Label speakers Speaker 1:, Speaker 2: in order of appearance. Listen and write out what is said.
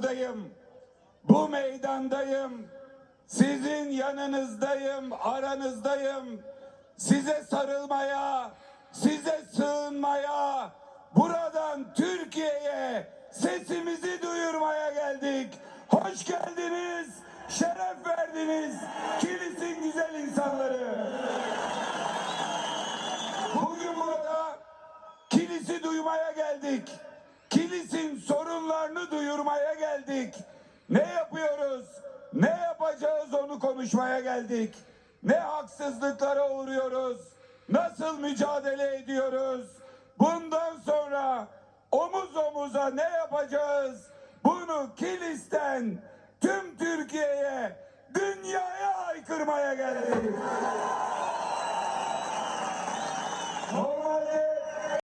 Speaker 1: buradayım. Bu meydandayım. Sizin yanınızdayım, aranızdayım. Size sarılmaya, size sığınmaya, buradan Türkiye'ye sesimizi duyurmaya geldik. Hoş geldiniz, şeref verdiniz. Kilis'in güzel insanları. Bugün burada Kilis'i duymaya geldik. Kilis'in son sorunlarını duyurmaya geldik. Ne yapıyoruz? Ne yapacağız onu konuşmaya geldik. Ne haksızlıklara uğruyoruz? Nasıl mücadele ediyoruz? Bundan sonra omuz omuza ne yapacağız? Bunu Kilis'ten tüm Türkiye'ye, dünyaya aykırmaya geldik.